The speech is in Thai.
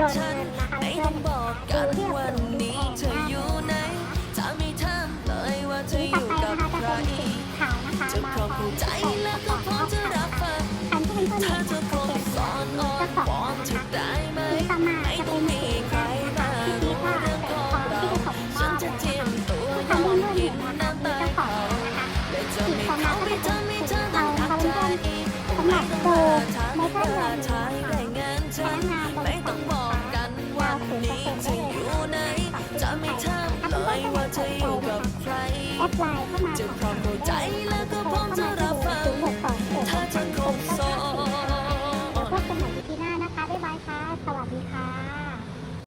ดนฉันเงินนะคะไม่เพื่ต้อนงบอกกันวันนี้เธออยู่ไหนจะไม่ถามเลยว่าเธออต่อยู่ไปกับนะคะใครจะเป็นสีขาวนะคะมาพร้อมพร้อเข้ามใจแล้วก็พร้อมจะรับฟังคันที่เป็นต้นถ้าเนี่ยเธอคงสอนอ่อนวอนเธอได้ไหมสีต่อมาไม่จะต้อเป็งนมีสีใครมารู้เรื่องของเราฉันจะเจียมตัวยอมกินน้ำตาเขาและจะไม่เข้าไปทำให้เธอต้องทักใจอีกสำหรับเบอร์ไม่ไม่ใช่ต้องเบอมาร์ทายรายงานฉันไม่ต้ ไม่ถามเลยว่าเธออยู่กับใครแอปไลน์เข้ามาจะพร้อมเข้าใจแล้วก็พร้อมจะ